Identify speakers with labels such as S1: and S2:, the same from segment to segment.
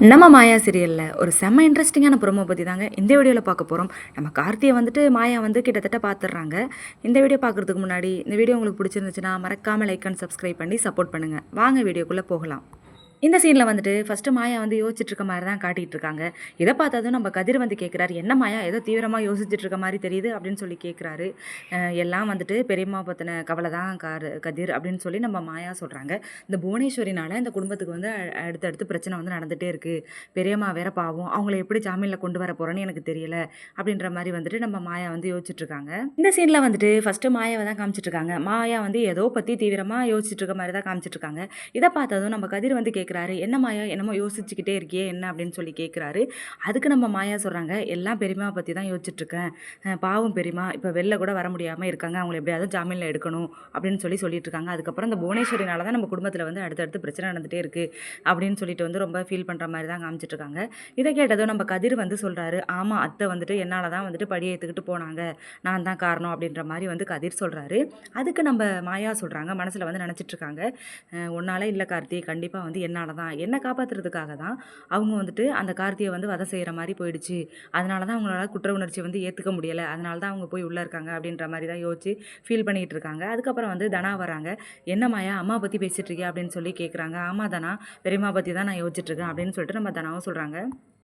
S1: நம்ம மாயா சீரியலில் ஒரு செம்ம இன்ட்ரெஸ்டிங்கான ப்ரோமோ பற்றி தாங்க இந்த வீடியோவில் பார்க்க போகிறோம் நம்ம கார்த்தியை வந்துட்டு மாயா வந்து கிட்டத்தட்ட பார்த்துடுறாங்க இந்த வீடியோ பார்க்குறதுக்கு முன்னாடி இந்த வீடியோ உங்களுக்கு பிடிச்சிருந்துச்சுன்னா மறக்காமல் லைக் அண்ட் சப்ஸ்கிரைப் பண்ணி சப்போர்ட் பண்ணுங்கள் வாங்க வீடியோக்குள்ளே போகலாம். இந்த சீனில் வந்துட்டு ஃபஸ்ட்டு மாயா வந்து யோசிச்சுட்டு இருக்க மாதிரி தான் காட்டிகிட்டு இருக்காங்க இதை பார்த்ததும் நம்ம கதிர் வந்து கேட்குறாரு என்ன மாயா? ஏதோ தீவிரமாக யோசிச்சுட்டு இருக்க மாதிரி தெரியுது அப்படின்னு சொல்லி கேட்குறாரு எல்லாம் வந்துட்டு பெரியம்மா பற்றின கவலை தான் காரு கதிர் அப்படின்னு சொல்லி நம்ம மாயா சொல்கிறாங்க இந்த புவனேஸ்வரினால் இந்த குடும்பத்துக்கு வந்து அடுத்தடுத்து பிரச்சனை வந்து நடந்துகிட்டே இருக்குது பெரியம்மா வேற பாவம். அவங்கள எப்படி ஜாமீனில் கொண்டு வர போகிறேன்னு எனக்கு தெரியல அப்படின்ற மாதிரி வந்துட்டு நம்ம மாயா வந்து யோசிச்சுட்டு இருக்காங்க இந்த சீனில் வந்துட்டு ஃபஸ்ட்டு மாயாவை தான் காமிச்சிட்ருக்காங்க. மாயா வந்து ஏதோ பற்றி தீவிரமாக யோசிச்சுட்டு இருக்க மாதிரி தான் காமிச்சிட்ருக்காங்க. இதை பார்த்ததும் நம்ம கதிர் வந்து கேட்குறாரு என்ன மாயா? என்னமோ யோசிச்சுக்கிட்டே இருக்கியே? என்ன? அப்படின்னு சொல்லி கேட்குறாரு அதுக்கு நம்ம மாயா சொல்கிறாங்க எல்லாம் பெரியம்மா பற்றி தான் யோசிச்சுட்ருக்கேன் பாவம் பெரியமா இப்போ வெளில கூட வர முடியாமல் இருக்காங்க. அவங்களை எப்படியாவது ஜாமீனில் எடுக்கணும். அப்படின்னு சொல்லி சொல்லிட்டு இருக்காங்க அதுக்கப்புறம் இந்த புவனேஸ்வரினால தான் நம்ம குடும்பத்தில் வந்து அடுத்தடுத்து பிரச்சனை நடந்துகிட்டே இருக்குது அப்படின்னு சொல்லிட்டு வந்து ரொம்ப ஃபீல் பண்ணுற மாதிரி தான் காமிச்சிட்ருக்காங்க. இதை கேட்டதும் நம்ம கதிர் வந்து சொல்கிறாரு ஆமாம் அத்தை வந்துட்டு என்னால் தான் வந்துட்டு படியை ஏற்றுக்கிட்டு போனாங்க. நான் தான் காரணம். அப்படின்ற மாதிரி வந்து கதிர் சொல்கிறாரு அதுக்கு நம்ம மாயா சொல்கிறாங்க மனசில் வந்து நினச்சிட்ருக்காங்க. ஒன்றால் இல்லை கார்த்தி கண்டிப்பாக வந்து என்ன என்னால் தான் என்னை காப்பாற்றுறதுக்காக தான் அவங்க வந்துட்டு அந்த கார்த்தியை வந்து வதை செய்கிற மாதிரி போயிடுச்சு. அதனால தான் அவங்களால குற்ற உணர்ச்சி வந்து ஏற்றுக்க முடியலை. அதனால தான் அவங்க போய் உள்ளே இருக்காங்க அப்படின்ற மாதிரி தான் யோசிச்சு ஃபீல் பண்ணிகிட்டு இருக்காங்க. அதுக்கப்புறம் வந்து தனா வராங்க. என்ன மாயா அம்மா பற்றி பேசிகிட்டு அப்படின்னு சொல்லி கேட்குறாங்க ஆமாம் தனா பெரியம்மா பற்றி தான் நான் யோசிச்சுட்ருக்கேன் அப்படின்னு சொல்லிட்டு நம்ம தனாவும் சொல்கிறாங்க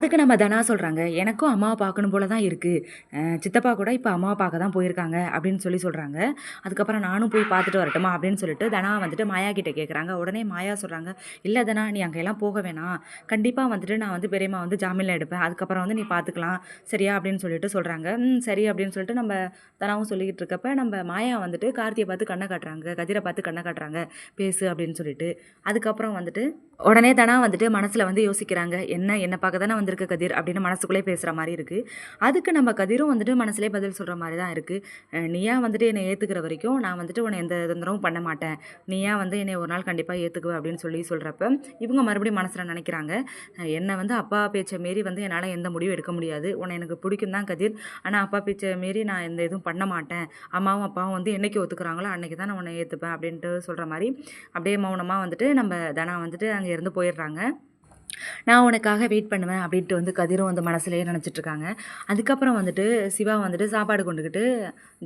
S1: அதுக்கு நம்ம தனா சொல்கிறாங்க எனக்கும் அம்மாவை பார்க்கணும் போல தான் இருக்குது சித்தப்பா கூட இப்போ அம்மாவை பார்க்க தான் போயிருக்காங்க. அப்படின்னு சொல்லி சொல்கிறாங்க அதுக்கப்புறம் நானும் போய் பார்த்துட்டு வரட்டுமா அப்படின்னு சொல்லிட்டு தனா வந்துட்டு மாயா கிட்டே கேட்குறாங்க உடனே மாயா சொல்கிறாங்க இல்லை தனா நீ அங்கெல்லாம் போக வேணாம். கண்டிப்பாக வந்துட்டு நான் வந்து பெரியம்மா வந்து ஜாமீனில் எடுப்பேன். அதுக்கப்புறம் வந்து நீ பார்த்துக்கலாம். சரியா? அப்படின்னு சொல்லிட்டு சொல்கிறாங்க ம் சரி. அப்படின்னு சொல்லிட்டு நம்ம தனாவும் சொல்லிக்கிட்டு இருக்கப்ப நம்ம மாயா வந்துட்டு கார்த்தியை பார்த்து கண்ணை காட்டுறாங்க. கதிரை பார்த்து கண்ணை காட்டுறாங்க. பேசு. அப்படின்னு சொல்லிட்டு. அதுக்கப்புறம் வந்துட்டு உடனே தானா வந்துட்டு மனசில் வந்து யோசிக்கிறாங்க என்ன என்னை பார்க்க தானே வந்திருக்க கதிர்? அப்படின்னு மனசுக்குள்ளே பேசுகிற மாதிரி இருக்குது அதுக்கு நம்ம கதிரும் வந்துட்டு மனசுலேயே பதில் சொல்கிற மாதிரி தான் இருக்குது நீயா வந்துட்டு என்னை ஏற்றுக்கிற வரைக்கும் நான் வந்துட்டு உன்னை எந்த தொந்தரவும் பண்ண மாட்டேன். நீயா வந்து என்னை ஒரு நாள் கண்டிப்பாக ஏற்றுக்குவ அப்படின்னு சொல்லி சொல்கிறப்ப இவங்க மறுபடியும் மனசில் நினைக்கிறாங்க என்னை வந்து அப்பா பேச்சை மீறி வந்து என்னால் எந்த முடிவும் எடுக்க முடியாது. உன்னை எனக்கு பிடிக்கும் தான் கதிர். ஆனால் அப்பா பேச்சை மீறி நான் எந்த இதுவும் பண்ண மாட்டேன். அம்மாவும் அப்பாவும் வந்து என்னைக்கு ஒத்துக்கிறாங்களோ அன்றைக்கி தான் நான் உன்னை ஏற்றுப்பேன் அப்படின்ட்டு சொல்கிற மாதிரி அப்படியே மௌனமாக வந்துட்டு நம்ம தனா வந்துட்டு அங்கே இருந்து போயிடுறாங்க. நான் உனக்காக வெயிட் பண்ணுவேன் அப்படின்ட்டு வந்து கதிரும் வந்து மனசுலேயே நினச்சிட்ருக்காங்க. அதுக்கப்புறம் வந்துட்டு சிவா வந்துட்டு சாப்பாடு கொண்டுக்கிட்டு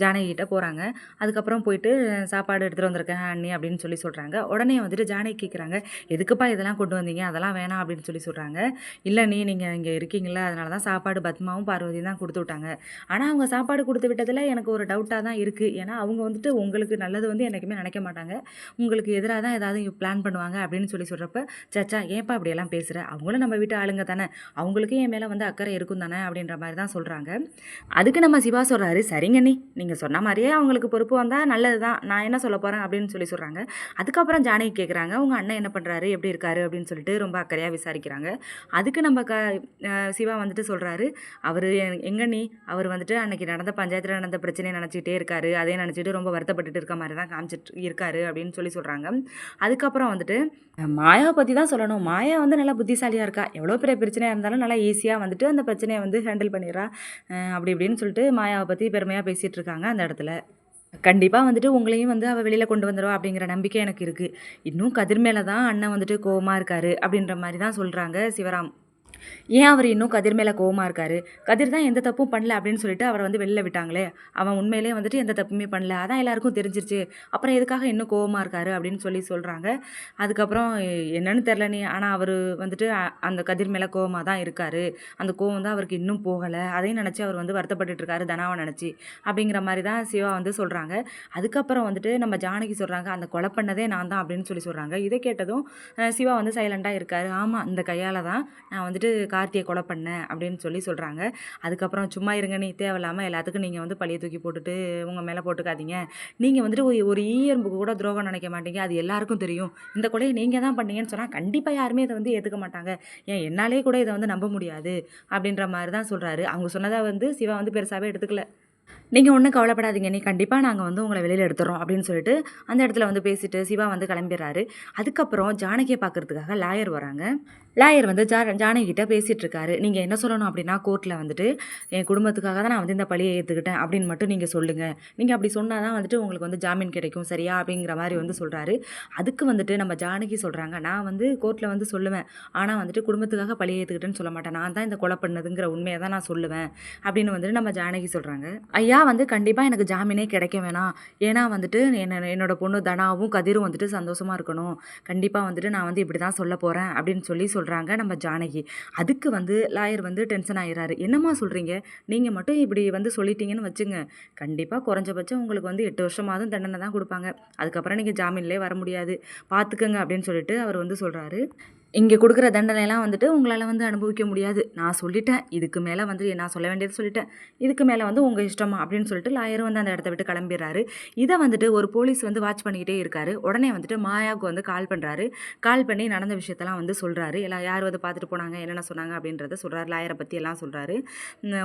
S1: ஜானகிட்ட போகிறாங்க அதுக்கப்புறம் போயிட்டு சாப்பாடு எடுத்துகிட்டு வந்திருக்கேன் அண்ணி அப்படின்னு சொல்லி சொல்கிறாங்க உடனே வந்துட்டு ஜானகி கேட்குறாங்க எதுக்குப்பா இதெல்லாம் கொண்டு வந்தீங்க? அதெல்லாம் வேணாம் அப்படின்னு சொல்லி சொல்கிறாங்க இல்லை நீ நீங்கள் இங்கே இருக்கீங்களா அதனால தான் சாப்பாடு பத்மாவும் பார்வதியும் தான் கொடுத்து விட்டாங்க. ஆனால் அவங்க சாப்பாடு கொடுத்து விட்டதில் எனக்கு ஒரு டவுட்டாக தான் இருக்குது ஏன்னா அவங்க வந்துட்டு உங்களுக்கு நல்லது வந்து என்றைக்குமே நினைக்க மாட்டாங்க. உங்களுக்கு எதிராக தான் ஏதாவது பிளான் பண்ணுவாங்க அப்படின்னு சொல்லி சொல்கிறப்ப சச்சா ஏன்ப்பா அப்படியெல்லாம் பேசுகிற அவங்களும் நம்ம வீட்டு ஆளுங்க தானே. அவங்களுக்கும் என் மேலே வந்து அக்கறை இருக்கும் தானே அப்படின்ற மாதிரி தான் சொல்கிறாங்க அதுக்கு நம்ம சிவா சொல்கிறாரு சரிங்க நீ நீங்கள் சொன்ன மாதிரியே அவங்களுக்கு பொறுப்பு வந்தால் நல்லது தான். நான் என்ன சொல்ல போகிறேன் அப்படின்னு சொல்லி சொல்கிறாங்க அதுக்கப்புறம் ஜானகி கேட்குறாங்க உங்கள் அண்ணன் என்ன பண்ணுறாரு எப்படி இருக்காரு? அப்படின்னு சொல்லிட்டு ரொம்ப அக்கறையாக விசாரிக்கிறாங்க. அதுக்கு நம்ம க சிவா வந்துட்டு சொல்கிறாரு அவர் எங்க நீ அவர் வந்துட்டு அன்னைக்கு நடந்த பஞ்சாயத்தில் நடந்த பிரச்சனையை நினச்சிக்கிட்டே இருக்காரு. அதே நினச்சிட்டு ரொம்ப வருத்தப்பட்டுட்டு இருக்க மாதிரி தான் காமிச்சிட்டு இருக்காரு. அப்படின்னு சொல்லி சொல்கிறாங்க அதுக்கப்புறம் வந்துட்டு மாயாவை பற்றி தான் சொல்லணும். மாயா வந்து நல்லா புத்திசாலியாக இருக்கா? எவ்வளோ பெரிய பிரச்சனையாக இருந்தாலும் நல்லா ஈஸியாக வந்துட்டு அந்த பிரச்சனையை வந்து ஹேண்டில் பண்ணிடுறா. அப்படி இப்படின்னு சொல்லிட்டு மாயாவை பற்றி பெருமையாக பேசிகிட்டு இருக்காங்க அந்த இடத்துல. கண்டிப்பாக வந்துட்டு உங்களையும் வந்து அவள் வெளியில் கொண்டு வந்துடுவா அப்படிங்கிற நம்பிக்கை எனக்கு இருக்குது இன்னும் கதிர் மேலே தான் அண்ணன் வந்துட்டு கோவமாக இருக்காரு அப்படின்ற மாதிரி தான் சொல்கிறாங்க சிவராம். ஏன் அவர் இன்னும் கதிர் மேலே கோவமாக இருக்காரு? கதிர் தான் எந்த தப்பும் பண்ணல அப்படின்னு சொல்லிட்டு அவரை வந்து வெளில விட்டாங்களே. அவன் உண்மையிலேயே வந்துட்டு எந்த தப்புமே பண்ணல. அதான் எல்லாருக்கும் தெரிஞ்சிருச்சு. அப்புறம் எதுக்காக இன்னும் கோவமாக இருக்காரு அப்படின்னு சொல்லி சொல்கிறாங்க அதுக்கப்புறம் என்னன்னு தெரில நீ ஆனால் அவர் வந்துட்டு அந்த கதிர் மேலே கோவமாக தான் இருக்காரு. அந்த கோவம் தான் அவருக்கு இன்னும் போகலை. அதையும் நினச்சி அவர் வந்து வருத்தப்பட்டுட்டு இருக்காரு தனாவை நினச்சி. அப்படிங்கிற மாதிரி தான் சிவா வந்து சொல்கிறாங்க அதுக்கப்புறம் வந்துட்டு நம்ம ஜானகி சொல்கிறாங்க அந்த கொலை பண்ணதே நான் தான் அப்படின்னு சொல்லி சொல்கிறாங்க இதை கேட்டதும் சிவா வந்து சைலண்ட்டாக இருக்காரு. ஆமாம் இந்த கையால் தான் நான் வந்துட்டு கார்த்தியை கொலை பண்ணேன் அப்படின்னு சொல்லி சொல்கிறாங்க அதுக்கப்புறம் சும்மா இருங்க நீ தேவையில்லாமல் எல்லாத்துக்கும் நீங்கள் வந்து பழைய தூக்கி போட்டுட்டு உங்கள் மேலே போட்டுக்காதீங்க. நீங்கள் வந்துட்டு ஒரு ஒரு ஈயம்புக்கு கூட துரோகம் நினைக்க மாட்டீங்க. அது எல்லாருக்கும் தெரியும். இந்த கொலையை நீங்கள் தான் பண்ணீங்கன்னு சொன்னால் கண்டிப்பாக யாருமே இதை வந்து ஏற்றுக்க மாட்டாங்க. ஏன் என்னாலே கூட இதை வந்து நம்ப முடியாது அப்படின்ற மாதிரி தான் சொல்கிறாரு அவங்க சொன்னதாக வந்து சிவா வந்து பெருசாகவே எடுத்துக்கல. நீங்கள் ஒன்றும் கவலைப்படாதீங்க. நீ கண்டிப்பாக நாங்கள் வந்து உங்களை வெளியில் எடுத்துறோம் அப்படின்னு சொல்லிட்டு அந்த இடத்துல வந்து பேசிட்டு சிவா வந்து கிளம்பிடுறாரு. அதுக்கப்புறம் ஜானகியை பார்க்கறதுக்காக லாயர் வராங்க. லாயர் வந்து ஜா ஜானகிட்ட பேசிகிட்டு இருக்காரு நீங்கள் என்ன சொல்லணும் அப்படின்னா கோர்ட்டில் வந்துட்டு என் குடும்பத்துக்காக தான் நான் வந்து இந்த பழியை ஏற்றுக்கிட்டேன் அப்படின்னு மட்டும் நீங்கள் சொல்லுங்கள் நீங்கள் அப்படி சொன்னால் தான் வந்துட்டு உங்களுக்கு வந்து ஜாமீன் கிடைக்கும் சரியா? அப்படிங்கிற மாதிரி வந்து சொல்கிறாரு அதுக்கு வந்துட்டு நம்ம ஜானகி சொல்கிறாங்க நான் வந்து கோர்ட்டில் வந்து சொல்லுவேன். ஆனால் வந்துட்டு குடும்பத்துக்காக பழியை ஏற்றுக்கிட்டேன்னு சொல்ல மாட்டேன். நான் தான் இந்த கொலை பண்ணதுங்கிற உண்மையை தான் நான் சொல்லுவேன். அப்படின்னு வந்துட்டு நம்ம ஜானகி சொல்கிறாங்க ஐயா வந்து கண்டிப்பாக எனக்கு ஜாமீனே கிடைக்க வேணாம். ஏன்னா வந்துட்டு என்ன என்னோடய பொண்ணு தனாவும் கதிரும் வந்துட்டு சந்தோஷமாக இருக்கணும். கண்டிப்பாக வந்துட்டு நான் வந்து இப்படி தான் சொல்ல போகிறேன் அப்படின்னு சொல்லி சொல்கிறாங்க நம்ம ஜானகி. அதுக்கு வந்து லாயர் வந்து டென்ஷன் ஆகிறாரு என்னம்மா சொல்கிறீங்க நீங்கள் மட்டும் இப்படி வந்து சொல்லிட்டீங்கன்னு வச்சுங்க. கண்டிப்பாக குறைஞ்சபட்சம் உங்களுக்கு வந்து எட்டு வருஷமாவது தண்டனை தான் கொடுப்பாங்க. அதுக்கப்புறம் நீங்கள் ஜாமீன்லேயே வர முடியாது. பார்த்துக்கங்க அப்படின்னு சொல்லிட்டு அவர் வந்து சொல்கிறாரு இங்கே கொடுக்குற தண்டனைலாம் வந்துட்டு உங்களால் வந்து அனுபவிக்க முடியாது. நான் சொல்லிட்டேன். இதுக்கு மேலே வந்து நான் சொல்ல வேண்டியது சொல்லிட்டேன். இதுக்கு மேலே வந்து உங்கள் இஷ்டமா அப்படின்னு சொல்லிட்டு லாயரும் வந்து அந்த இடத்த விட்டு கிளம்பிடுறாரு. இதை வந்துட்டு ஒரு போலீஸ் வந்து வாட்ச் பண்ணிக்கிட்டே இருக்காரு. உடனே வந்துட்டு மாயாவுக்கு வந்து கால் பண்ணுறாரு கால் பண்ணி நடந்த விஷயத்தெல்லாம் வந்து சொல்கிறாரு எல்லாம் யார் வந்து பார்த்துட்டு போனாங்க என்னென்ன சொன்னாங்க அப்படின்றத சொல்கிறாரு லாயரை பற்றி எல்லாம் சொல்கிறாரு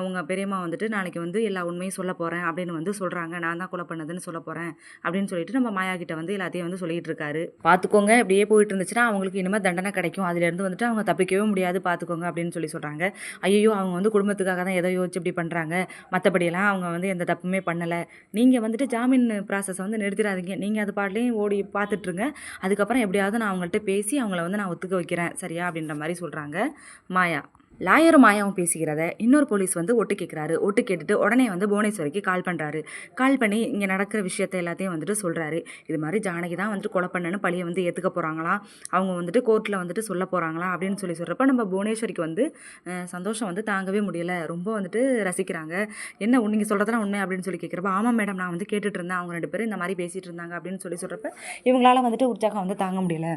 S1: உங்கள் பெரியம்மா வந்துட்டு நாளைக்கு வந்து எல்லா உண்மையும் சொல்ல போகிறேன் அப்படின்னு வந்து சொல்கிறாங்க நான் தான் கொலை பண்ணதுன்னு சொல்ல போகிறேன் அப்படின்னு சொல்லிட்டு நம்ம மாயா கிட்ட வந்து எல்லாத்தையும் வந்து சொல்லிட்டு இருக்காரு. பார்த்துக்கோங்க. இப்படியே போயிட்டு இருந்துச்சுன்னா அவங்களுக்கு இனிமேல் தண்டனை கிடைக்கும் அதுலேருந்து வந்துட்டு அவங்க தப்பிக்கவே முடியாது பார்த்துக்கோங்க அப்படின்னு சொல்லி சொல்கிறாங்க ஐயோ அவங்க வந்து குடும்பத்துக்காக தான் எதோ யோசிச்சு இப்படி பண்ணுறாங்க மற்றபடியெல்லாம் அவங்க வந்து எந்த தப்புமே பண்ணலை. நீங்கள் வந்துட்டு ஜாமீன் ப்ராசஸை வந்து நிறுத்திடாதீங்க. நீங்கள் அது பாட்டிலையும் ஓடி பார்த்துட்ருங்க அதுக்கப்புறம் எப்படியாவது நான் அவங்கள்ட்ட பேசி அவங்கள வந்து நான் ஒத்துக்க வைக்கிறேன். சரியா? அப்படின்ற மாதிரி சொல்கிறாங்க மாயா. லாயரும் மாயாவும் பேசிக்கிறத இன்னொரு போலீஸ் வந்து ஒட்டு கேட்குறாரு ஒட்டு கேட்டுட்டு உடனே வந்து புவனேஸ்வரிக்கு கால் பண்ணுறாரு கால் பண்ணி இங்கே நடக்கிற விஷயத்த எல்லாத்தையும் வந்துட்டு சொல்கிறாரு இது மாதிரி ஜானகி தான் வந்துட்டு கொலை பண்ணனு பழியை வந்து ஏற்றுக்க போகிறாங்களாம் அவங்க வந்துட்டு கோர்ட்டில் வந்துட்டு சொல்ல போகிறாங்களா அப்படின்னு சொல்லி சொல்கிறப்ப நம்ம புவனேஸ்வரிக்கு வந்து சந்தோஷம் வந்து தாங்கவே முடியல. ரொம்ப வந்துட்டு ரசிக்கிறாங்க. என்ன நீங்கள் சொல்கிறதெல்லாம் உண்மை அப்படின்னு சொல்லி கேட்குறப்ப ஆமாம் மேடம் நான் வந்து கேட்டுட்டு இருந்தேன். அவங்க ரெண்டு பேரும் இந்த மாதிரி பேசிகிட்டு இருந்தாங்க அப்படின்னு சொல்லி சொல்கிறப்ப இவங்களால வந்துட்டு உற்சாகம் வந்து தாங்க முடியல.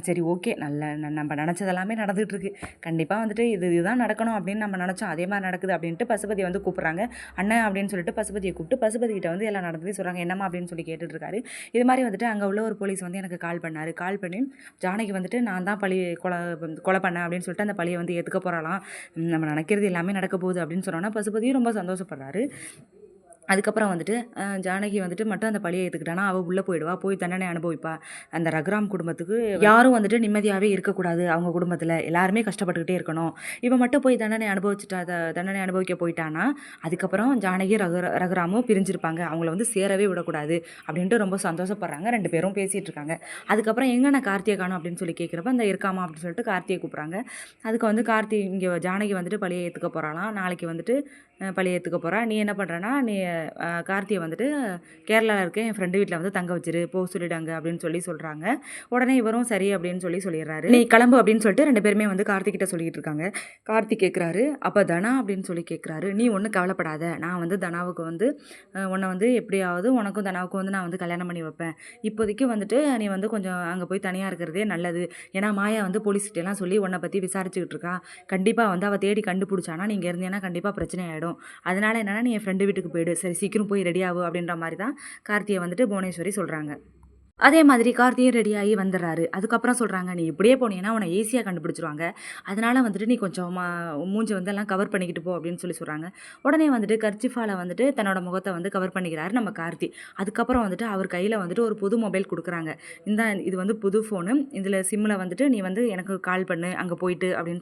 S1: சரி ஓகே. நல்ல ந- நம்ம நினச்சதெல்லாமே நடந்துகிட்ருக்கு கண்டிப்பாக வந்துட்டு இது இதுதான் நடக்கணும் அப்படின்னு நம்ம நினச்சோம். அதே மாதிரி நடக்குது அப்படின்ட்டு பசுபதி வந்து கூப்பிட்றாங்க. அண்ணன் அப்படின்னு சொல்லிட்டு பசுபதியை கூப்பிட்டு பசுபதி கிட்ட வந்து எல்லாம் நடந்ததே சொல்கிறாங்க என்னம்மா அப்படின்னு சொல்லி கேட்டுட்டுருக்காரு இது மாதிரி வந்துட்டு அங்கே உள்ள ஒரு போலீஸ் வந்து எனக்கு கால் பண்ணார். கால் பண்ணி ஜானகி வந்துட்டு நான் தான் பழி கொலை கொலை பண்ணேன் அப்படின்னு சொல்லிட்டு அந்த பழியை வந்து ஏற்றுக்க போகிறாளாம் நம்ம நினைக்கிறது எல்லாமே நடக்க போகுது அப்படின்னு சொன்னோன்னா பசுபதியும் ரொம்ப சந்தோஷப்படுறாரு. அதுக்கப்புறம் வந்துட்டு ஜானகி வந்துட்டு மட்டும் அந்த பழியை ஏற்றுக்கிட்டானா அவள் உள்ளே போயிடுவா போய் தண்டனை அனுபவிப்பா. அந்த ரகுராம் குடும்பத்துக்கு யாரும் வந்துட்டு நிம்மதியாகவே இருக்கக்கூடாது அவங்க குடும்பத்தில். எல்லாருமே கஷ்டப்பட்டுக்கிட்டே இருக்கணும். இவன் மட்டும் போய் தண்டனை அனுபவிச்சுட்டா தண்டனை அனுபவிக்க போயிட்டானா? அதுக்கப்புறம் ஜானகி ரகு ரகுராமும் பிரிஞ்சிருப்பாங்க. அவங்கள வந்து சேரவே விடக்கூடாது அப்படின்ட்டு ரொம்ப சந்தோஷப்படுறாங்க. ரெண்டு பேரும் பேசிகிட்டு இருக்காங்க அதுக்கப்புறம் எங்கே நான் கார்த்தியை காணும் அப்படின்னு சொல்லி கேட்குறப்ப அந்த இருக்காமா அப்படின்னு சொல்லிட்டு கார்த்தியை கூப்பிட்றாங்க. அதுக்கு வந்து கார்த்தி இங்கே ஜானகி வந்துட்டு பழியை ஏற்றுக்க போகிறாளாம் நாளைக்கு வந்துட்டு பழியை ஏற்றுக்க போகிறா நீ என்ன பண்ணுறனா நீ கார்த்தியை வந்துட்டு கேரளாவில் இருக்க என் ஃப்ரெண்டு வீட்டில் வந்து தங்க வச்சிரு போ சொல்லிடாங்க அப்படின்னு சொல்லி சொல்கிறாங்க உடனே இவரும் சரி அப்படின்னு சொல்லி சொல்லிடுறாரு. நீ கிளம்பு அப்படின்னு சொல்லிட்டு ரெண்டு பேருமே வந்து கார்த்திகிட்ட சொல்லிட்டு இருக்காங்க. கார்த்திக் கேட்குறாரு அப்போ தனா அப்படின்னு சொல்லி கேட்குறாரு நீ ஒன்றும் கவலைப்படாத. நான் வந்து தனாவுக்கு வந்து உன்னை வந்து எப்படியாவது உனக்கும் தனாவுக்கும் வந்து நான் வந்து கல்யாணம் பண்ணி வைப்பேன். இப்போதைக்கு வந்துட்டு நீ வந்து கொஞ்சம் அங்கே போய் தனியாக இருக்கிறதே நல்லது. ஏன்னா மாயா வந்து போலீஸ்கிட்டலாம் சொல்லி உன்னை பற்றி விசாரிச்சுக்கிட்டு இருக்கா. கண்டிப்பாக வந்து அவள் தேடி கண்டுபிடிச்சானா நீங்கள் இருந்தீங்கன்னா கண்டிப்பாக பிரச்சனை ஆகிடும் அதனால் என்னென்னா நீ என் ஃப்ரெண்டு வீட்டுக்கு போயிடு. சரி சீக்கிரம் போய் ரெடி ஆகும் அப்படின்ற மாதிரி தான் கார்த்தியை வந்துட்டு புவனேஸ்வரி சொல்கிறாங்க அதே மாதிரி கார்த்தியும் ரெடியாகி வந்துடுறாரு. அதுக்கப்புறம் சொல்கிறாங்க நீ இப்படியே போனீங்கன்னா உன்னை ஈஸியாக கண்டுபிடிச்சிருவாங்க. அதனால் வந்துட்டு நீ கொஞ்சம் மா- மூஞ்சி வந்து எல்லாம் கவர் பண்ணிக்கிட்டு போ அப்படின்னு சொல்லி சொல்கிறாங்க உடனே வந்துட்டு கர்ச்சிஃபால வந்துட்டு தன்னோட முகத்தை வந்து கவர் பண்ணிக்கிறாரு நம்ம கார்த்தி. அதுக்கப்புறம் வந்துட்டு அவர் கையில் வந்துட்டு ஒரு புது மொபைல் கொடுக்குறாங்க. இந்த இது வந்து புது ஃபோனு இதில் சிம்மில் வந்துட்டு நீ வந்து எனக்கு கால் பண்ணு. அங்கே போயிட்டு அப்படின்னு